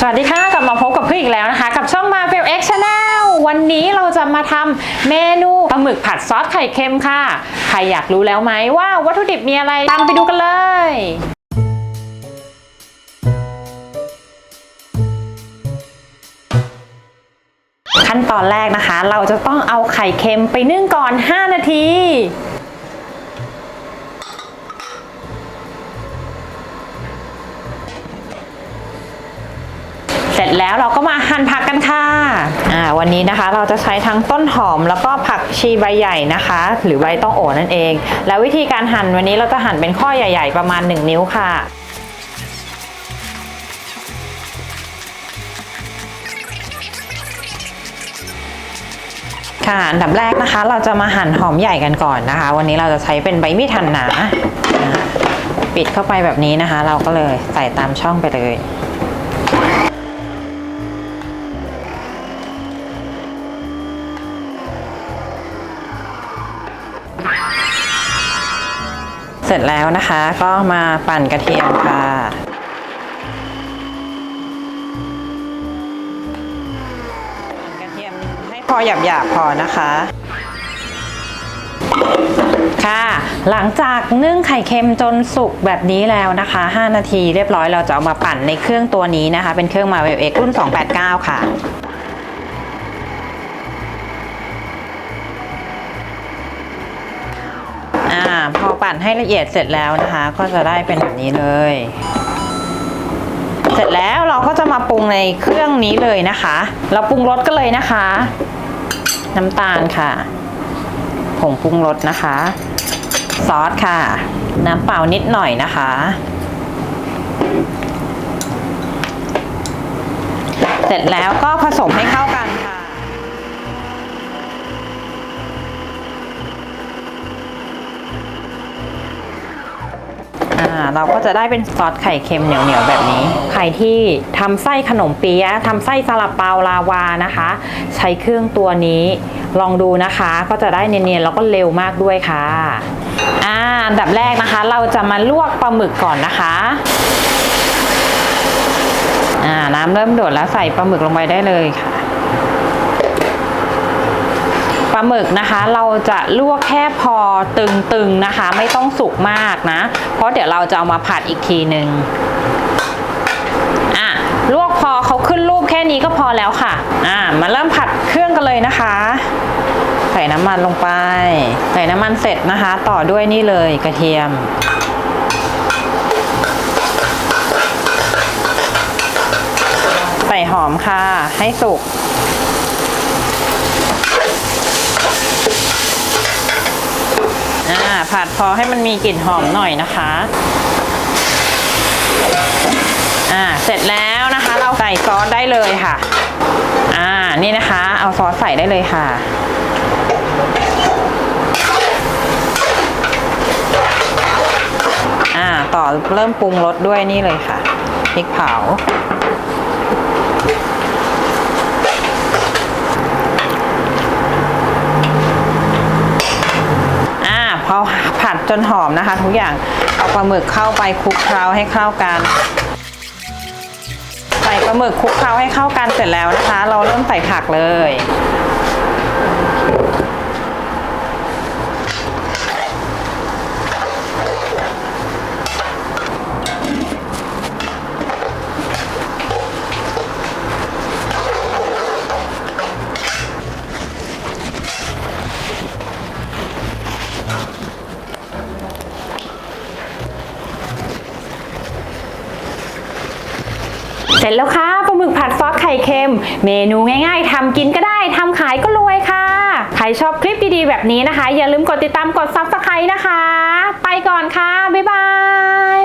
สวัสดีค่ะ กลับมาพบกับเพื่ออีกแล้วนะคะ กับช่องมาเ e ล X Channel วันนี้เราจะมาทำเมนูปลาหมึกผัดซอสไข่เค็มค่ะ ใครอยากรู้แล้วไหมว่าวัตถุดิบมีอะไร ตามไปดูกันเลยขั้นตอนแรกนะคะ เราจะต้องเอาไข่เค็มไปนึ่งก่อน 5 นาที เสร็จแล้วเราก็มาหั่นผักกันค่ะอ่าวันนี้นะคะเราจะใช้ทั้งต้นหอมแล้วก็ผักชีใบใหญ่นะคะ หรือใบต้องโอนั่นเอง แล้ววิธีการหั่นวันนี้เราจะหั่นเป็นข้อใหญ่ ๆ ประมาณ 1 นิ้วค่ะค่ะอันดับแรกนะคะ เราจะมาหั่นหอมใหญ่กันก่อนนะคะ วันนี้เราจะใช้เป็นใบมีดหั่นหนาอ่าปิดเข้าไปแบบนี้นะคะ เราก็เลยใส่ตามช่องไปเลย เสร็จแล้วนะคะก็มาปั่นกระเทียมค่ะ ปั่นกระเทียมให้พอหยาบๆพอนะคะค่ะ หลังจากนึ่งไข่เค็มจนสุกแบบนี้แล้วนะคะ 5 นาทีเรียบร้อยเราจะเอามาปั่นในเครื่องตัวนี้นะคะ เป็นเครื่องมาเวลเอ็กรุ่น 289 ค่ะ ปั่นให้ละเอียดเสร็จแล้วนะคะ ก็จะได้เป็นแบบนี้เลย เสร็จแล้วเราก็จะมาปรุงในเครื่องนี้เลยนะคะ เราปรุงรสกันเลยนะคะ น้ำตาลค่ะผงปรุงรสนะคะ ซอสค่ะ น้ำเปล่านิดหน่อยนะคะ เสร็จแล้วก็ผสมให้เข้า อ่าเราก็จะได้เป็นซอสไข่เค็มเหนียวๆแบบนี้ ใครที่ทำไส้ขนมเปี๊ยะทำไส้ซาลาเปาลาวานะคะ ใช้เครื่องตัวนี้ลองดูนะคะ ก็จะได้เนียนๆแล้วก็เร็วมากด้วยค่ะอ่าอันดับแรกนะคะ เราจะมาลวกปลาหมึกก่อนนะคะอ่าน้ำเริ่มเดือดแล้วใส่ปลาหมึกลงไปได้เลยค่ะ ปลาหมึกนะคะ เราจะลวกแค่พอตึงๆนะคะ ไม่ต้องสุกมากนะ เพราะเดี๋ยวเราจะเอามาผัดอีกทีหนึ่งอะลวกพอเขาขึ้นรูปแค่นี้ก็พอแล้วค่ะอะมาเริ่มผัดเครื่องกันเลยนะคะ ใส่น้ำมันลงไป ใส่น้ำมันเสร็จนะคะ ต่อด้วยนี่เลยกระเทียมใส่หอมค่ะ ให้สุก อ่าผัดพอให้มันมีกลิ่นหอมหน่อยนะคะอ่าเสร็จแล้วนะคะเราใส่ซอสได้เลยค่ะ อ่านี่นะคะ เอาซอสใส่ได้เลยค่ะอ่าต่อเริ่มปรุงรสด้วยนี่เลยค่ะพริกเผา อ่าพอผัด จนหอมนะคะ ทุกอย่างเอาปลาหมึกเข้าไปคลุกเคล้าให้เข้ากันใส่ปลาหมึกคลุกเคล้าให้เข้ากันเสร็จแล้วนะคะ เราเริ่มใส่ผักเลย เสร็จแล้วค่ะปลาหมึกผัดซอสไข่เค็ม เมนูง่ายๆทำกินก็ได้ทำขายก็รวยค่ะ ใครชอบคลิปดีๆแบบนี้นะคะ อย่าลืมกดติดตามกด subscribe นะคะ ไปก่อนค่ะ บ๊ายบาย